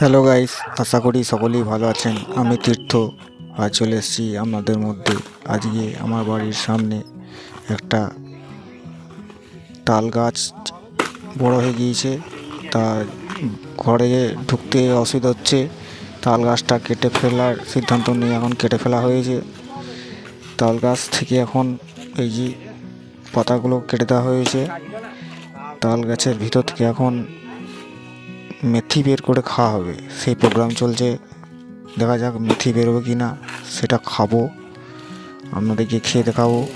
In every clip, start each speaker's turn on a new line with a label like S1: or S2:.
S1: Hello guys আশা করি সকলেই ভালো আছেন। আমি তীর্থ। আজ চলে এসেছি আপনাদের মধ্যে। আজকে আমার বাড়ির সামনে একটা তাল গাছ বড় হয়ে গিয়েছে। তা ঘরে ঢুকতে অসুবিধা হচ্ছে। তাল গাছটা কেটে ফেলার সিদ্ধান্ত নিয়ে এখন কেটে ফেলা হয়েছে। তাল গাছ থেকে এখন এই যে পাতাগুলো কেটে দেওয়া হয়েছে। তাল গাছের ভিতর থেকে এখন মেথি বের করে খাওয়া হবে। সেই প্রোগ্রাম চলছে। দেখা যাক মেথি বেরোবে কি না সেটা খাব। আপনাদেরকে খেয়ে দেখাবো।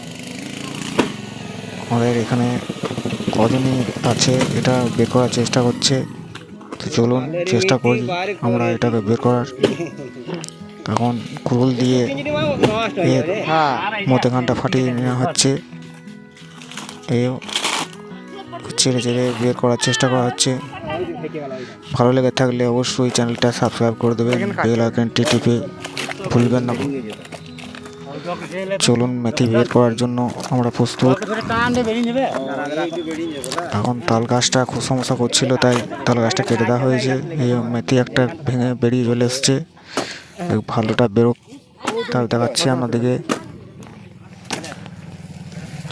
S1: আমাদের এখানে কজনই আছে, এটা বের করার চেষ্টা করছে। তো চলুন, চেষ্টা করি আমরা এটাকে বের করার। এখন কুরুল দিয়ে এর মধ্যেখানটা ফাটিয়ে নেওয়া হচ্ছে। এই ছেড়ে ছেড়ে বের করার চেষ্টা করা হচ্ছে। ভালো লেগে থাকলে অবশ্যই চ্যানেলটা সাবস্ক্রাইব করে দেবেন বেল আইকনটি টিপে ভুলবেন না। চলুন মেথি বের করার জন্য আমরা প্রস্তুত। এখন তাল গাছটা খুব সমস্যা করছিল, তাই তাল গাছটা কেটে দেওয়া হয়েছে। এই মেথি একটা ভেঙে বেরিয়ে চলে এসছে। ভালোটা বেরোক। তাও দেখাচ্ছি আপনাদেরকে।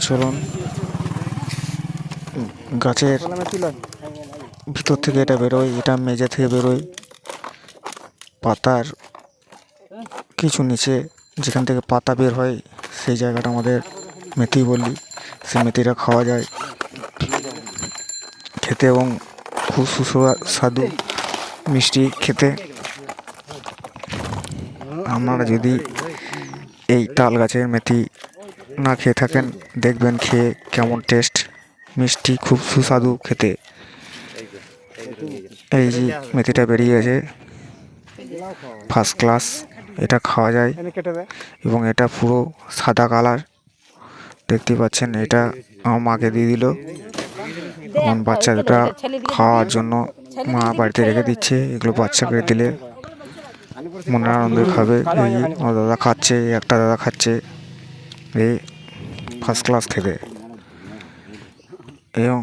S1: চলুন। গাছের ভিতর থেকে এটা বেরোয়, এটা মেঝে থেকে বেরোয়। পাতার কিছু নিচে যেখান থেকে পাতা বের হয়, সেই জায়গাটা আমাদের মেথি বলি সেই মেথিটা খাওয়া যায়। খেতে এবং খুব সুস্বাদু মিষ্টি খেতে। আপনারা যদি এই তাল গাছের মেথি না খেয়ে থাকেন, দেখবেন খেয়ে কেমন টেস্ট মিষ্টি, খুব সুস্বাদু খেতে। এই যে মেথিটা বেরিয়ে গেছে। ফার্স্ট ক্লাস এটা খাওয়া যায়। এবং এটা পুরো সাদা কালার। দেখতে পাচ্ছেন, এটা আমার মাকে দিয়ে দিল। এখন বাচ্চা দুটা খাওয়ার জন্য মা বাড়িতে রেখে দিচ্ছে। এগুলো বাচ্চাকে দিলে মনে আনন্দ খাবে। এই আমার দাদা খাচ্ছে, একটা দাদা খাচ্ছে। এই ফার্স্ট ক্লাস খেতে। এবং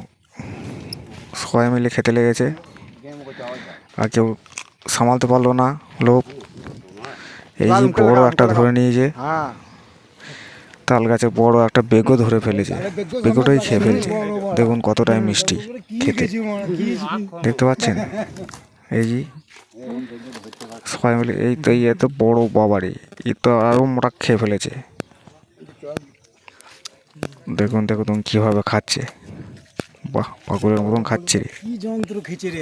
S1: সবাই মিলে খেতে লেগেছে। আর কেউ সামালতে পারল না লোক এই যে বড় একটা ধরে নিয়েছে। তাল গাছে বড় একটা বেগও ধরে ফেলেছে। বেগোটাই খেয়ে ফেলছে। দেখুন কতটাই মিষ্টি খেতে। দেখতে পাচ্ছেন? এই যে সবাই মিলে এই তো এই এত বড় বাবারে। এ তো আরও মোটা খেয়ে ফেলেছে। দেখুন দেখুন কীভাবে খাচ্ছে। বাহ পাগলের মতন খাচ্ছে। রে
S2: কি যন্ত্র খেচে রে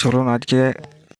S1: চলুন আজকে